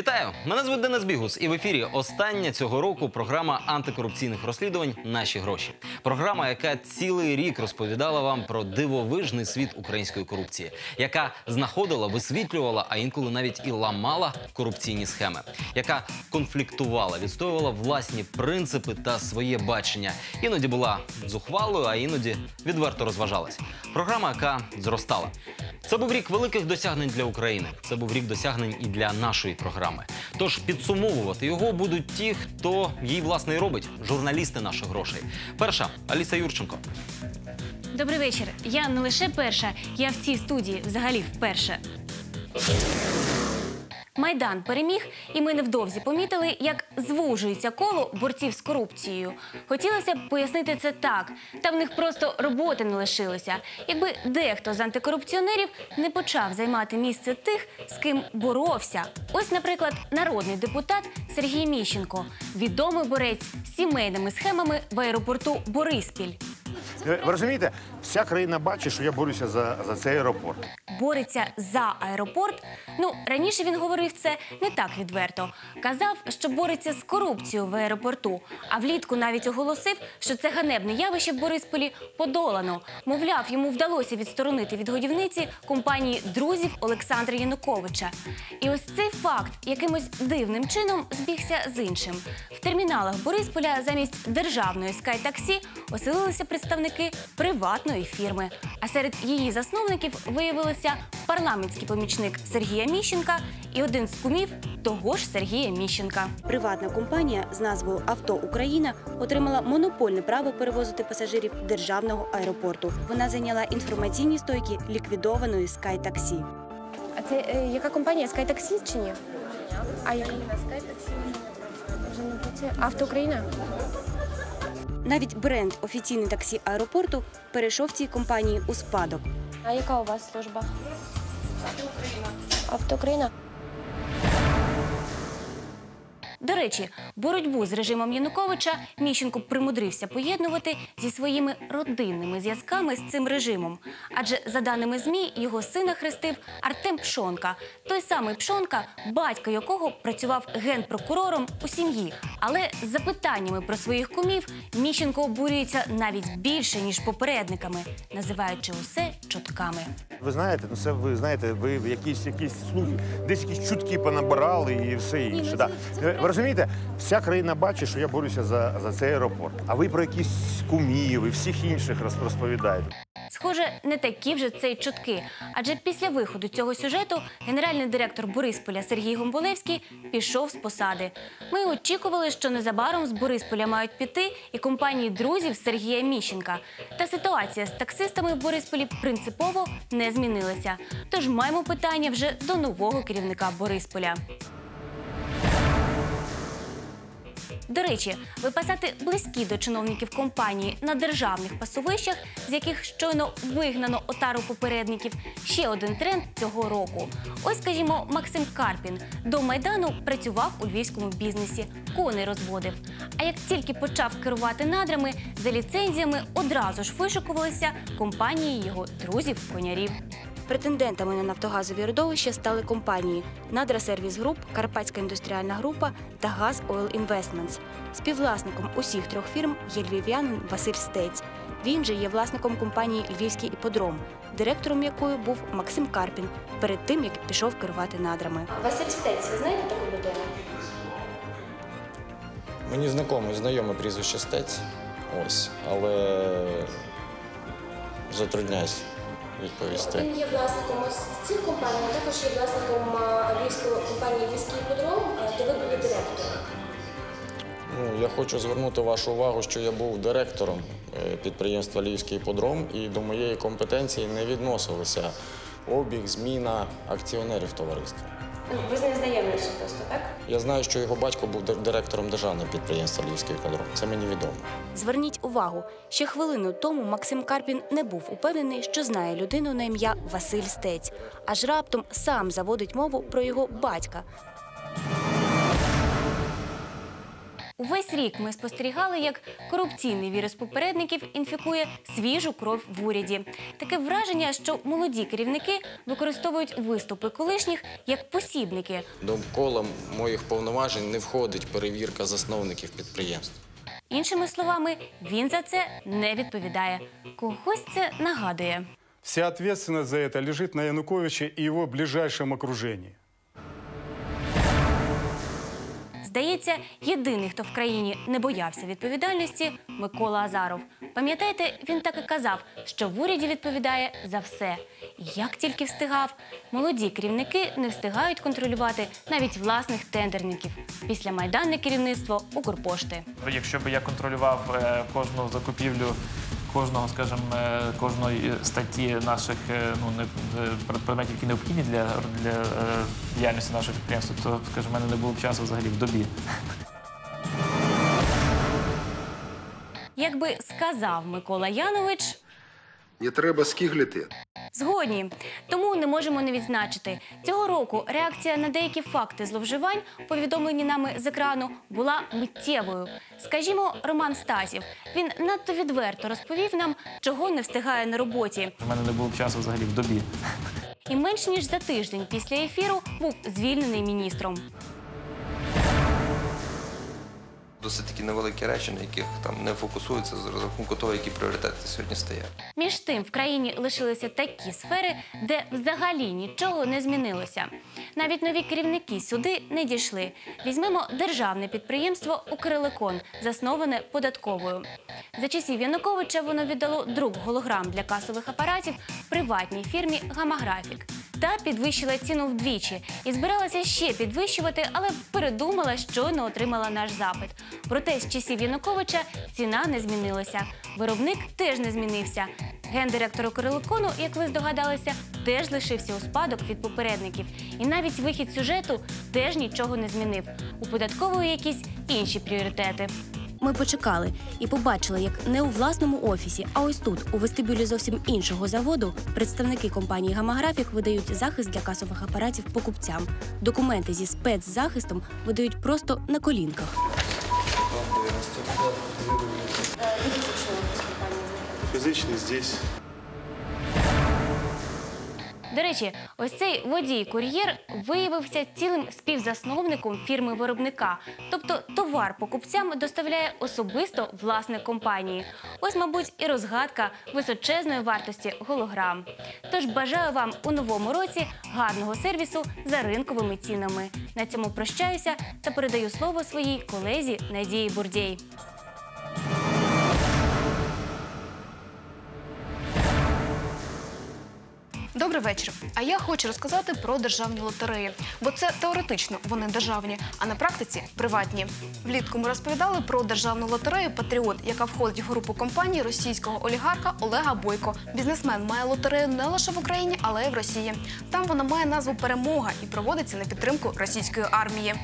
Вітаю! Мене звуть Денис Бігус, і в ефірі остання цього року програма антикорупційних розслідувань Наші гроші. Програма, яка цілий рік розповідала вам про дивовижний світ української корупції, яка знаходила, висвітлювала, а інколи навіть і ламала корупційні схеми, яка конфліктувала, відстоювала власні принципи та своє бачення. Іноді була зухвалою, а іноді відверто розважалась. Програма, яка зростала. Це був рік великих досягнень для України. Це був рік досягнень і для нашої програми. Тож підсумовувати його будуть ті, хто її власне і робить журналісти наших грошей. Перша Аліса Юрченко. Добрий вечір. Я не лише перша, я в цій студії взагалі вперше. Майдан переміг, і ми невдовзі помітили, як звужується коло борців з корупцією. Хотілося б пояснити це так. Та в них просто роботи не лишилося. Якби дехто з антикорупціонерів не почав займати місце тих, з ким боровся. Ось, наприклад, народний депутат Сергій Міщенко, відомий борець з сімейними схемами в аеропорту Бориспіль. Ви розумієте, вся країна бачить, що я борюся за, за цей аеропорт. бореться за аеропорт. Ну раніше він говорив це не так відверто. Казав, що бореться з корупцією в аеропорту. А влітку навіть оголосив, що це ганебне явище в Борисполі подолано. Мовляв, йому вдалося відсторонити від годівниці компанії друзів Олександра Януковича. І ось цей факт якимось дивним чином збігся з іншим. В терміналах Борисполя замість державної скайтаксі оселилися представники приватної фірми. А серед її засновників виявилися парламентський помічник Сергія Міщенка і один з кумів того ж Сергія Міщенка. Приватна компанія з назвою Авто Україна отримала монопольне право перевозити пасажирів державного аеропорту. Вона зайняла інформаційні стойки ліквідованої SkyTaxi. А це е, яка компанія? SkyTaxi чи ні? А яка? Вже не працює. Авто Україна? Навіть бренд офіційний таксі аеропорту перейшов цій компанії у спадок. А яка у вас служба? Авто Україна. До речі, боротьбу з режимом Януковича Міщенко примудрився поєднувати зі своїми родинними зв'язками з цим режимом. Адже за даними змі його сина хрестив Артем Пшонка, той самий Пшонка, батько якого працював генпрокурором у сім'ї. Але з запитаннями про своїх кумів Міщенко обурюється навіть більше ніж попередниками, називаючи усе чутками. Ви знаєте, ну це ви знаєте, ви якісь якісь слухи, десь якісь чутки понабирали і все інше. Да. Ви ви розумієте, вся країна бачить, що я борюся за, за цей аеропорт. А ви про якісь кумів і всіх інших роз- розповідаєте. Схоже, не такі вже це й чутки. Адже після виходу цього сюжету генеральний директор Борисполя Сергій Гомболевський пішов з посади. Ми очікували, що незабаром з Борисполя мають піти і компанії друзів Сергія Міщенка. Та ситуація з таксистами в Борисполі принципово не змінилася. Тож маємо питання вже до нового керівника Борисполя. До речі, випасати близькі до чиновників компанії на державних пасовищах, з яких щойно вигнано отару попередників, ще один тренд цього року. Ось, скажімо, Максим Карпін до майдану працював у львівському бізнесі, коней розводив. А як тільки почав керувати надрами, за ліцензіями одразу ж вишукувалися компанії його друзів-конярів. Претендентами на нафтогазові родовища стали компанії Надра Сервіс Груп, Карпатська індустріальна група та Газ Ойл Інвестментс. Співвласником усіх трьох фірм є львів'янин Василь Стець. Він же є власником компанії Львівський іподром, директором якої був Максим Карпін перед тим, як пішов керувати надрами. Василь Стець, ви знаєте таку людину? Мені знайоме, знайоме прізвище Стець. Ось, але затрудняюсь відповісти. Він є власником ось цих компаній, а також є власником львівської компанії Львівський подром, де ви були директором. Ну, я хочу звернути вашу увагу, що я був директором е, підприємства Львівський подром, і до моєї компетенції не відносилися обіг, зміна акціонерів товариства. Ну, Ви з ним знайомі особисто, так? Я знаю, що його батько був директором державного підприємства Львівський кадром. Це мені відомо. Зверніть увагу, ще хвилину тому Максим Карпін не був упевнений, що знає людину на ім'я Василь Стець, аж раптом сам заводить мову про його батька. Увесь рік ми спостерігали, як корупційний вірус попередників інфікує свіжу кров в уряді. Таке враження, що молоді керівники використовують виступи колишніх як посібники. До кола моїх повноважень не входить перевірка засновників підприємств. Іншими словами, він за це не відповідає. Когось це нагадує. Вся ответственность за это лежит на Януковиче и его ближайшем окружении. Здається, єдиний, хто в країні не боявся відповідальності Микола Азаров. Пам'ятаєте, він так і казав, що в уряді відповідає за все. Як тільки встигав, молоді керівники не встигають контролювати навіть власних тендерників. Після майданне керівництво Укрпошти. Якщо б я контролював е, кожну закупівлю кожного, скажімо, е, кожної статті наших е, ну не е, предметів, які необхідні для, для діяльності нашого підприємства, то скажімо, в мене не було б часу взагалі в добі. Якби сказав Микола Янович, Не треба скиглити. Згодні, тому не можемо не відзначити. Цього року реакція на деякі факти зловживань, повідомлені нами з екрану, була миттєвою. Скажімо, Роман Стасів. Він надто відверто розповів нам, чого не встигає на роботі. В мене не було часу взагалі в добі. І менш ніж за тиждень після ефіру був звільнений міністром. Досить такі невеликі речі, на яких там не фокусуються з рахунку того, які пріоритети сьогодні стоять. Між тим, в країні лишилися такі сфери, де взагалі нічого не змінилося. Навіть нові керівники сюди не дійшли. Візьмемо державне підприємство Укрлекон, засноване податковою. За часів Януковича воно віддало друк голограм для касових апаратів приватній фірмі Гамаграфік. Та підвищила ціну вдвічі і збиралася ще підвищувати, але передумала, що не отримала наш запит. Проте з часів Януковича ціна не змінилася. Виробник теж не змінився. Гендиректор Укрлекону, як ви здогадалися, теж лишився у спадок від попередників. І навіть вихід сюжету теж нічого не змінив. У податкової якісь інші пріоритети. Ми почекали і побачили, як не у власному офісі, а ось тут, у вестибюлі зовсім іншого заводу, представники компанії Гамаграфік видають захист для касових апаратів покупцям. Документи зі спецзахистом видають просто на колінках. Фізичний здесь. До речі, ось цей водій-кур'єр виявився цілим співзасновником фірми виробника. Тобто товар покупцям доставляє особисто власник компанії. Ось, мабуть, і розгадка височезної вартості голограм. Тож бажаю вам у новому році гарного сервісу за ринковими цінами. На цьому прощаюся та передаю слово своїй колезі Надії Бурдєй. Добрий вечір. А я хочу розказати про державні лотереї, бо це теоретично вони державні, а на практиці приватні. Влітку ми розповідали про державну лотерею Патріот, яка входить в групу компаній російського олігарха Олега Бойко. Бізнесмен має лотерею не лише в Україні, але й в Росії. Там вона має назву Перемога і проводиться на підтримку російської армії.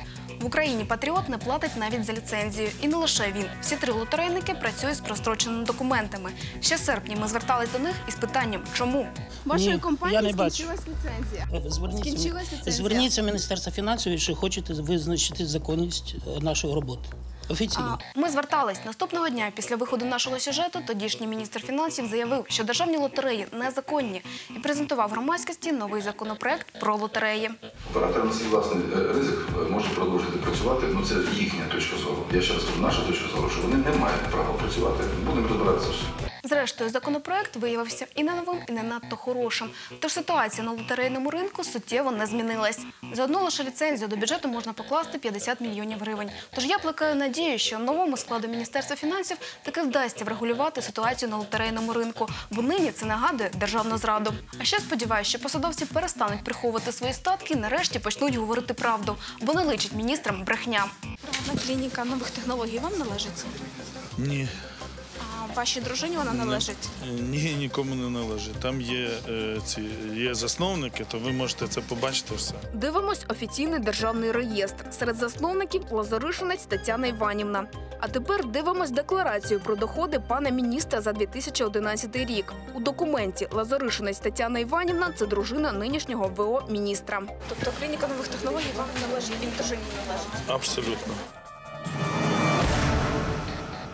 В Україні Патріот не платить навіть за ліцензію. І не лише він. Всі три лотерейники працюють з простроченими документами. Ще в серпні ми звертались до них із питанням, чому Вашої компанії я не бачу. скінчилась ліцензія. Е, Зверніться, Скінчилась ліцензія. зверніться в Міністерство фінансів, якщо хочете визначити законність е, нашої роботи. Офіційно. Ми звертались наступного дня після виходу нашого сюжету. Тодішній міністр фінансів заявив, що державні лотереї незаконні і презентував громадськості новий законопроект про лотереї. Оператор на свій власний е, ризик е, може продовжити працювати. Ну це їхня точка зору. Я ще раз кажу, наша точка зору, що вони не мають права працювати. Будемо розбиратися все. Зрештою, законопроект виявився і не новим, і не надто хорошим. Тож ситуація на лотерейному ринку суттєво не змінилась. За одну лише ліцензію до бюджету можна покласти 50 мільйонів гривень. Тож я плекаю надію, що новому складу міністерства фінансів таки вдасться врегулювати ситуацію на лотерейному ринку, бо нині це нагадує державну зраду. А ще сподіваюся, що посадовці перестануть приховувати свої статки і нарешті почнуть говорити правду, бо не личить міністрам брехня. Приватна клініка нових технологій вам належить? Ні, вашій дружині вона належить? ні, нікому не належить. Там є е, ці є засновники, то ви можете це побачити все. Дивимось офіційний державний реєстр. Серед засновників Лазаришинець Тетяна Іванівна. А тепер дивимось декларацію про доходи пана міністра за 2011 рік. У документі Лазаришинець Тетяна Іванівна це дружина нинішнього ВО міністра. Тобто клініка нових технологій вам належить і дружині належить? Абсолютно.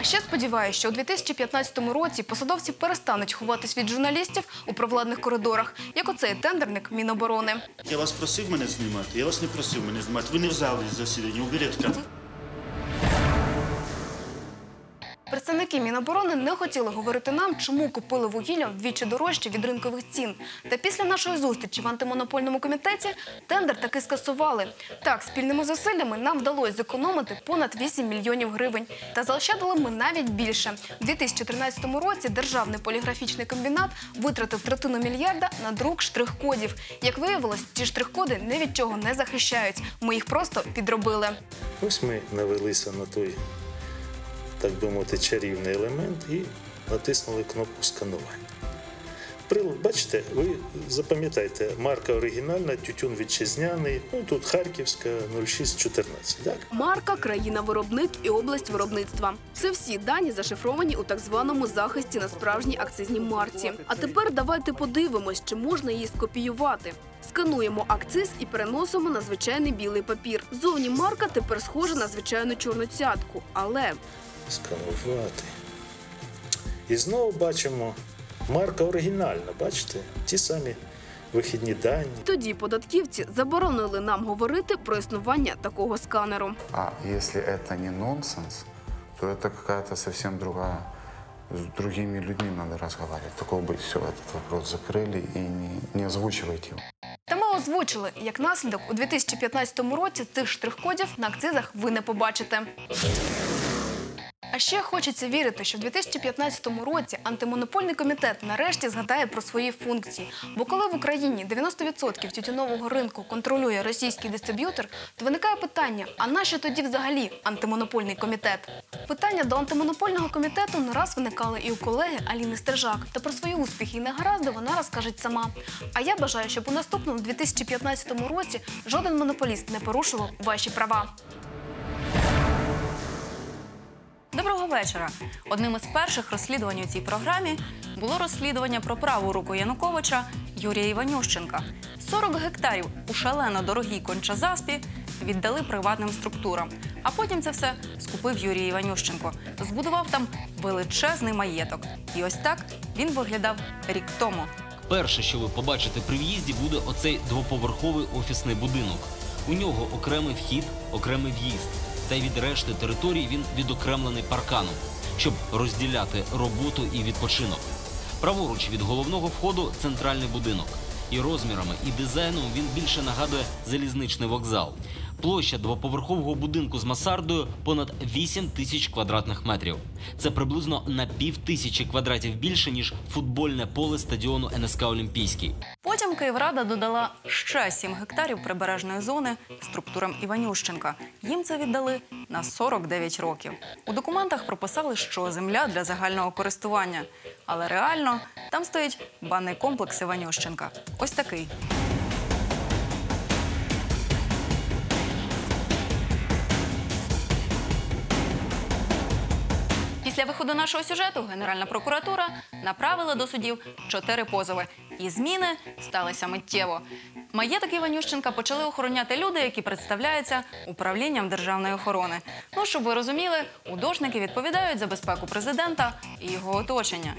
Ще сподіваюся, що у 2015 році посадовці перестануть ховатись від журналістів у провладних коридорах, як оцей тендерник Міноборони. Я вас просив мене знімати, я вас не просив мене знімати. Ви не в залі засідання, уберіть камеру. Представники Міноборони не хотіли говорити нам, чому купили вугілля вдвічі дорожче від ринкових цін. Та після нашої зустрічі в антимонопольному комітеті тендер таки скасували. Так, спільними зусиллями нам вдалося зекономити понад 8 мільйонів гривень. Та заощадили ми навіть більше. У 2013 році державний поліграфічний комбінат витратив третину мільярда на друк штрих-кодів. Як виявилось, ці штрих-коди ні від чого не захищають. Ми їх просто підробили. Ось ми навелися на той, так би мовити, чарівний елемент і натиснули кнопку сканування. Прилад, бачите, ви запам'ятайте, марка оригінальна, тютюн вітчизняний, ну тут Харківська 0614, так? Марка, країна-виробник і область виробництва. Це всі дані зашифровані у так званому захисті на справжній акцизній марці. А тепер давайте подивимось, чи можна її скопіювати. Скануємо акциз і переносимо на звичайний білий папір. Зовні марка тепер схожа на звичайну чорну цятку, але Сканувати. І знову бачимо, марка оригінальна, бачите? Ті самі вихідні дані. тоді податківці заборонили нам говорити про існування такого сканеру. А если это не нонсенс, то это какая-то совсем другая. С другими людьми надо разговаривать. Такого быть, все, этот вопрос закрыли и не, не озвучивайте его. Та ми озвучили, як наслідок у 2015 році цих штрих-кодів на акцизах ви не побачите. А ще хочеться вірити, що в 2015 році антимонопольний комітет нарешті згадає про свої функції. Бо коли в Україні 90% тютюнового ринку контролює російський дистриб'ютор, то виникає питання: а нащо тоді взагалі антимонопольний комітет? Питання до антимонопольного комітету не раз виникали і у колеги Аліни Стержак. Та про свої успіхи і негаразди вона розкаже сама. А я бажаю, щоб у наступному 2015 році жоден монополіст не порушував ваші права. Доброго вечора. Одним із перших розслідувань у цій програмі було розслідування про праву руку Януковича Юрія Іванющенка. 40 гектарів у шалено дорогій кончазаспі віддали приватним структурам. А потім це все скупив Юрій Іванющенко. Збудував там величезний маєток. І ось так він виглядав рік тому. Перше, що ви побачите при в'їзді, буде оцей двоповерховий офісний будинок. У нього окремий вхід, окремий в'їзд. Та й від решти території він відокремлений парканом, щоб розділяти роботу і відпочинок. Праворуч від головного входу центральний будинок. І розмірами, і дизайном він більше нагадує залізничний вокзал. Площа двоповерхового будинку з мансардою понад 8 тисяч квадратних метрів. Це приблизно на пів тисячі квадратів більше ніж футбольне поле стадіону НСК Олімпійський. Потім Київрада додала ще 7 гектарів прибережної зони структурам Іванющенка. Їм це віддали на 49 років. У документах прописали, що земля для загального користування. Але реально там стоїть банний комплекс Іванющенка. Ось такий. Після виходу нашого сюжету Генеральна прокуратура направила до судів чотири позови. І зміни сталися миттєво. Маєток Іванющенка почали охороняти люди, які представляються управлінням державної охорони. Ну, щоб ви розуміли, художники відповідають за безпеку президента і його оточення.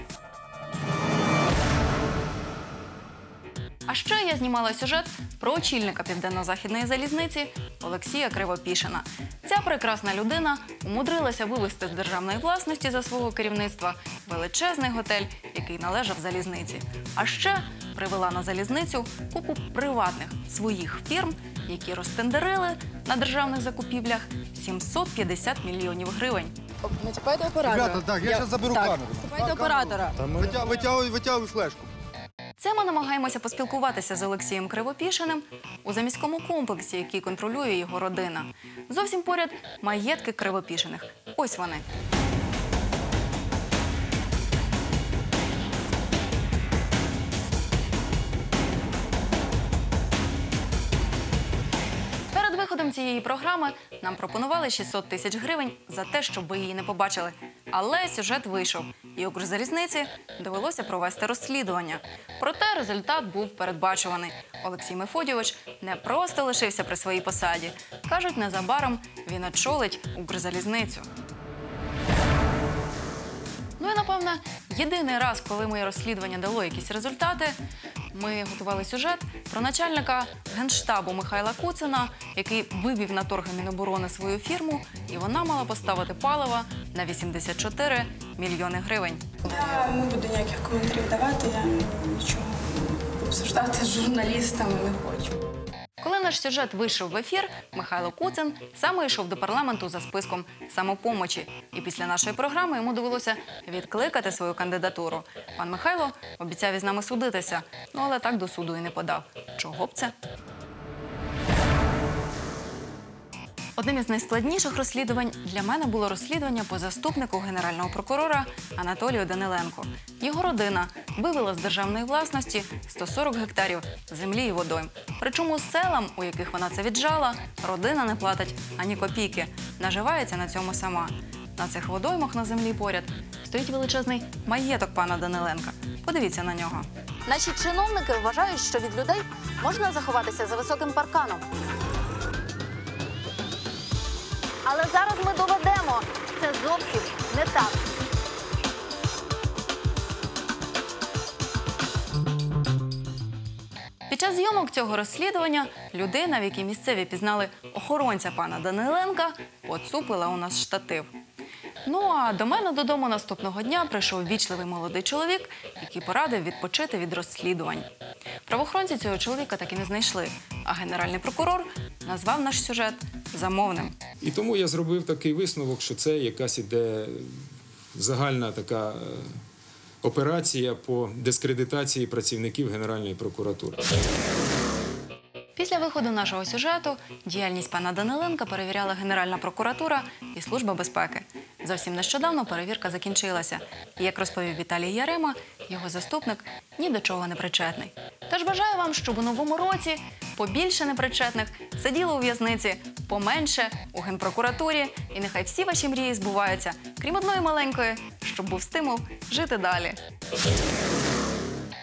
А ще я знімала сюжет про очільника південно-західної залізниці Олексія Кривопішина. Ця прекрасна людина умудрилася вивести з державної власності за свого керівництва величезний готель, який належав залізниці. А ще привела на залізницю купу приватних своїх фірм, які розтендерили на державних закупівлях 750 мільйонів гривень. Натіпайте оператора. Ребята, так, я зараз заберу так. камеру. Натіпайте оператора. Витя- Витягуй, витягуй флешку. Це ми намагаємося поспілкуватися з Олексієм Кривопішиним у заміському комплексі, який контролює його родина. Зовсім поряд маєтки Кривопішиних. Ось вони. Перед виходом цієї програми нам пропонували 600 тисяч гривень за те, щоб ви її не побачили. Але сюжет вийшов, і Укрзалізниці довелося провести розслідування. Проте результат був передбачуваний. Олексій Мефодійович не просто лишився при своїй посаді. Кажуть, незабаром він очолить Укрзалізницю. напевне, єдиний раз, коли моє розслідування дало якісь результати, ми готували сюжет про начальника генштабу Михайла Куцина, який вивів на торги Міноборони свою фірму, і вона мала поставити паливо на 84 мільйони гривень. Я не буду ніяких коментарів давати, я нічого обсуждати з журналістами не хочу. Коли наш сюжет вийшов в ефір, Михайло Куцин саме йшов до парламенту за списком самопомочі. І після нашої програми йому довелося відкликати свою кандидатуру. Пан Михайло обіцяв із нами судитися, ну але так до суду і не подав. Чого б це? Одним із найскладніших розслідувань для мене було розслідування по заступнику генерального прокурора Анатолію Даниленко. Його родина вивела з державної власності 140 гектарів землі і водойм. Причому селам, у яких вона це віджала, родина не платить ані копійки. Наживається на цьому сама. На цих водоймах на землі поряд стоїть величезний маєток пана Даниленка. Подивіться на нього. Наші чиновники вважають, що від людей можна заховатися за високим парканом. Але зараз ми доведемо, це зовсім не так. Під час зйомок цього розслідування людина, в якій місцеві пізнали охоронця пана Даниленка, поцупила у нас штатив. Ну а до мене додому наступного дня прийшов вічливий молодий чоловік, який порадив відпочити від розслідувань. Правоохоронці цього чоловіка так і не знайшли, а генеральний прокурор назвав наш сюжет замовним. І тому я зробив такий висновок, що це якась іде загальна така е, операція по дискредитації працівників Генеральної прокуратури. Після виходу нашого сюжету діяльність пана Даниленка перевіряла Генеральна прокуратура і Служба безпеки. Зовсім нещодавно перевірка закінчилася. І як розповів Віталій Ярема, його заступник ні до чого не причетний. Тож бажаю вам, щоб у новому році побільше непричетних сиділо у в'язниці, поменше у генпрокуратурі, і нехай всі ваші мрії збуваються, крім одної маленької, щоб був стимул жити далі.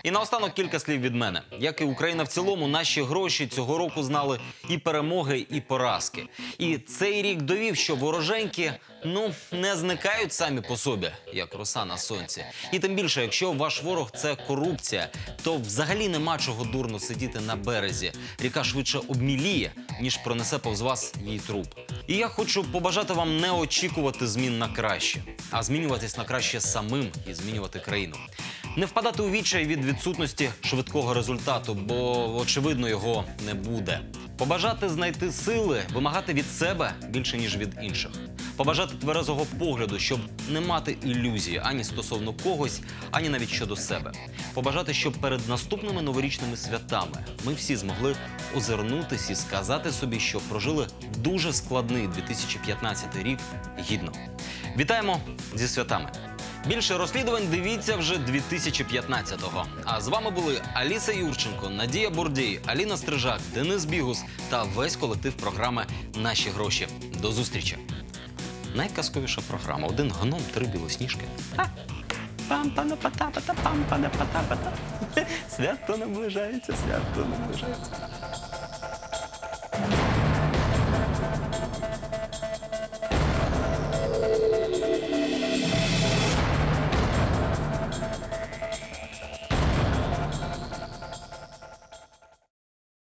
І наостанок кілька слів від мене. Як і Україна в цілому, наші гроші цього року знали і перемоги, і поразки. І цей рік довів, що вороженьки ну не зникають самі по собі, як роса на сонці. І тим більше, якщо ваш ворог це корупція, то взагалі нема чого дурно сидіти на березі. Ріка швидше обміліє, ніж пронесе повз вас її труп. І я хочу побажати вам не очікувати змін на краще, а змінюватись на краще самим і змінювати країну. Не впадати у відчай від відсутності швидкого результату, бо очевидно його не буде. Побажати знайти сили, вимагати від себе більше ніж від інших. Побажати тверезого погляду, щоб не мати ілюзії ані стосовно когось, ані навіть щодо себе. Побажати, щоб перед наступними новорічними святами ми всі змогли озирнутись і сказати собі, що прожили дуже складний 2015 рік гідно. Вітаємо зі святами! Більше розслідувань дивіться вже 2015-го. А з вами були Аліса Юрченко, Надія Бурдій, Аліна Стрижак, Денис Бігус та весь колектив програми Наші гроші. До зустрічі. Найказковіша програма. Один гном, три білосніжки. Свято наближається, свято наближається.